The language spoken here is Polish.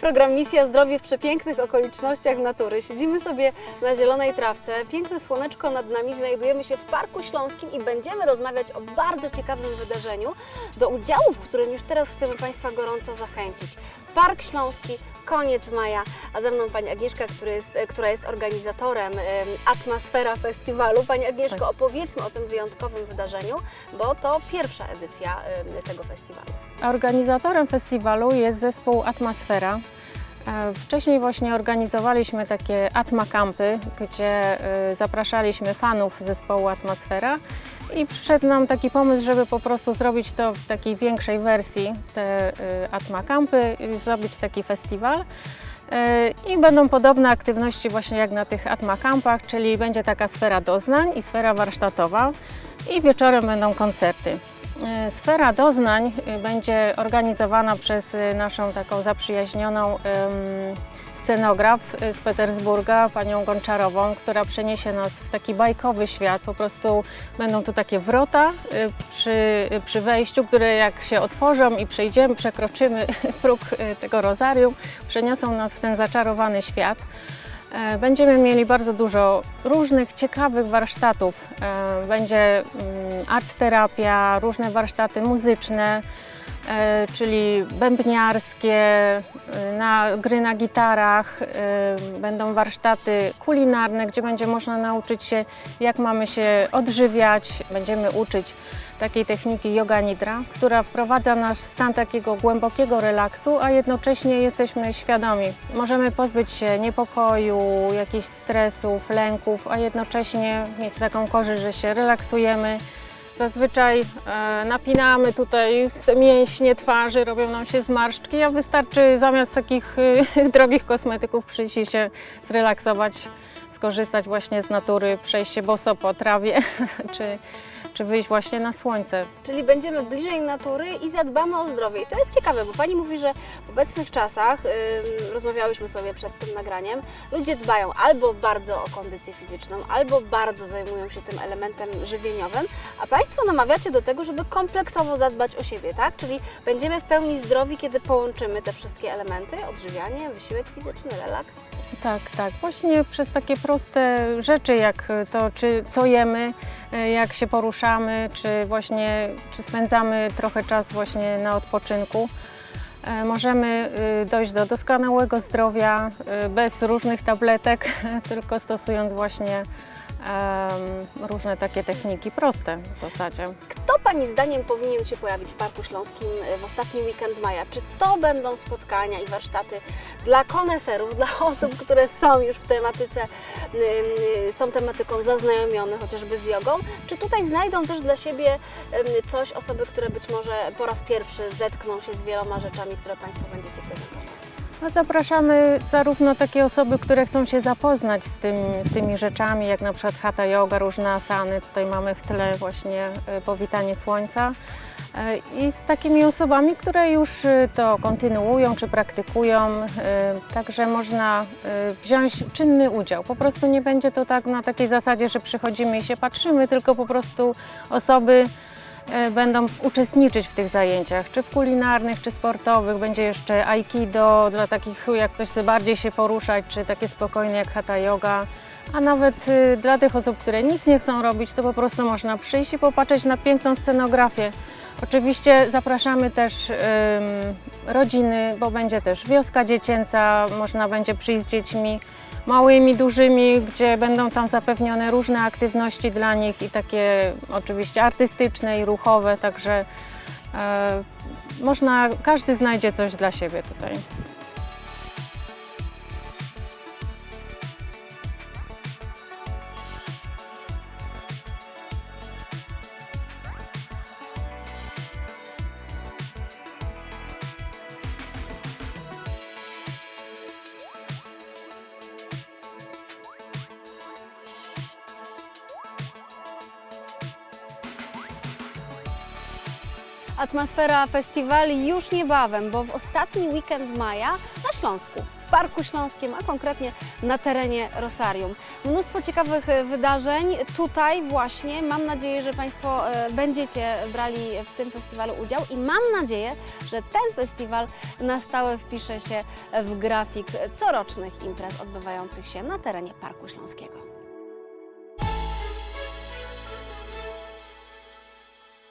Program Misja Zdrowie w przepięknych okolicznościach natury. Siedzimy sobie na zielonej trawce, piękne słoneczko nad nami, znajdujemy się w Parku Śląskim i będziemy rozmawiać o bardzo ciekawym wydarzeniu, do udziału w którym już teraz chcemy Państwa gorąco zachęcić. Park Śląski, koniec maja, a ze mną Pani Agnieszka, który jest, która jest organizatorem em, Atmosfera Festiwalu. Pani Agnieszko, Tak. opowiedzmy o tym wyjątkowym wydarzeniu, bo to pierwsza edycja tego festiwalu. Organizatorem festiwalu jest zespół Atmosfera. E, Wcześniej właśnie organizowaliśmy takie Atmakampy, gdzie e, zapraszaliśmy fanów zespołu Atmosfera i przyszedł nam taki pomysł, żeby po prostu zrobić to w takiej większej wersji, te e, Atmakampy, i zrobić taki festiwal. E, I będą podobne aktywności właśnie jak na tych Atmakampach, czyli będzie taka sfera doznań i sfera warsztatowa i wieczorem będą koncerty. Sfera doznań będzie organizowana przez naszą taką zaprzyjaźnioną scenograf z Petersburga, panią Gonczarową, która przeniesie nas w taki bajkowy świat. Po prostu będą tu takie wrota e, przy, przy wejściu, które jak się otworzą i przejdziemy, przekroczymy próg e, tego rozarium, przeniosą nas w ten zaczarowany świat. E, Będziemy mieli bardzo dużo różnych ciekawych warsztatów. E, Będzie mm, art terapia, różne warsztaty muzyczne, czyli bębniarskie, e, na, gry na gitarach. e, Będą warsztaty kulinarne, gdzie będzie można nauczyć się, jak mamy się odżywiać. Będziemy uczyć takiej techniki yoga nidra, która wprowadza nas w stan takiego głębokiego relaksu, a jednocześnie jesteśmy świadomi. Możemy pozbyć się niepokoju, jakichś stresów, lęków, a jednocześnie mieć taką korzyść, że się relaksujemy. Zazwyczaj e, napinamy tutaj mięśnie twarzy, robią nam się zmarszczki, a wystarczy zamiast takich e, drogich kosmetyków przyjść i się zrelaksować, skorzystać właśnie z natury, przejść się boso po trawie, czy, czy wyjść właśnie na słońce. Czyli będziemy bliżej natury i zadbamy o zdrowie. I to jest ciekawe, bo Pani mówi, że w obecnych czasach, ym, rozmawiałyśmy sobie przed tym nagraniem, ludzie dbają albo bardzo o kondycję fizyczną, albo bardzo zajmują się tym elementem żywieniowym, a Państwo namawiacie do tego, żeby kompleksowo zadbać o siebie, tak? Czyli będziemy w pełni zdrowi, kiedy połączymy te wszystkie elementy, odżywianie, wysiłek fizyczny, relaks. Tak, tak. Właśnie przez takie proste rzeczy, jak to, czy co jemy, jak się poruszamy, czy właśnie czy spędzamy trochę czas właśnie na odpoczynku, e, możemy y, dojść do doskonałego zdrowia bez różnych tabletek, tylko stosując właśnie różne takie techniki proste w zasadzie. Pani zdaniem powinien się pojawić w Parku Śląskim y, w ostatni weekend maja? Czy to będą spotkania i warsztaty dla koneserów, dla osób, które są już w tematyce, są tematyką zaznajomione chociażby z jogą? Czy tutaj znajdą też dla siebie coś osoby, które być może po raz pierwszy zetkną się z wieloma rzeczami, które Państwo będziecie prezentować? No, zapraszamy zarówno takie osoby, które chcą się zapoznać z, tym, z tymi rzeczami, jak na przykład hatha yoga, różne asany. Tutaj mamy w tle właśnie e, powitanie słońca. E, I z takimi osobami, które już e, to kontynuują czy praktykują, także można wziąć czynny udział. Po prostu nie będzie to tak na takiej zasadzie, że przychodzimy i się patrzymy, tylko po prostu osoby będą uczestniczyć w tych zajęciach, czy w kulinarnych, czy sportowych. Będzie jeszcze aikido dla takich, jak ktoś chce bardziej się poruszać, czy takie spokojne jak hatha yoga. A nawet y, dla tych osób, które nic nie chcą robić, to po prostu można przyjść i popatrzeć na piękną scenografię. Oczywiście zapraszamy też rodziny, bo będzie też wioska dziecięca, można będzie przyjść z dziećmi małymi, dużymi, gdzie będą tam zapewnione różne aktywności dla nich i takie oczywiście artystyczne i ruchowe, także e, można, każdy znajdzie coś dla siebie tutaj. Atmosfera festiwali już niebawem, bo w ostatni weekend maja na Śląsku, w Parku Śląskim, a konkretnie na terenie Rosarium. Mnóstwo ciekawych e, wydarzeń tutaj właśnie. Mam nadzieję, że Państwo e, będziecie brali w tym festiwalu udział i mam nadzieję, że ten festiwal na stałe wpisze się w grafik corocznych imprez odbywających się na terenie Parku Śląskiego.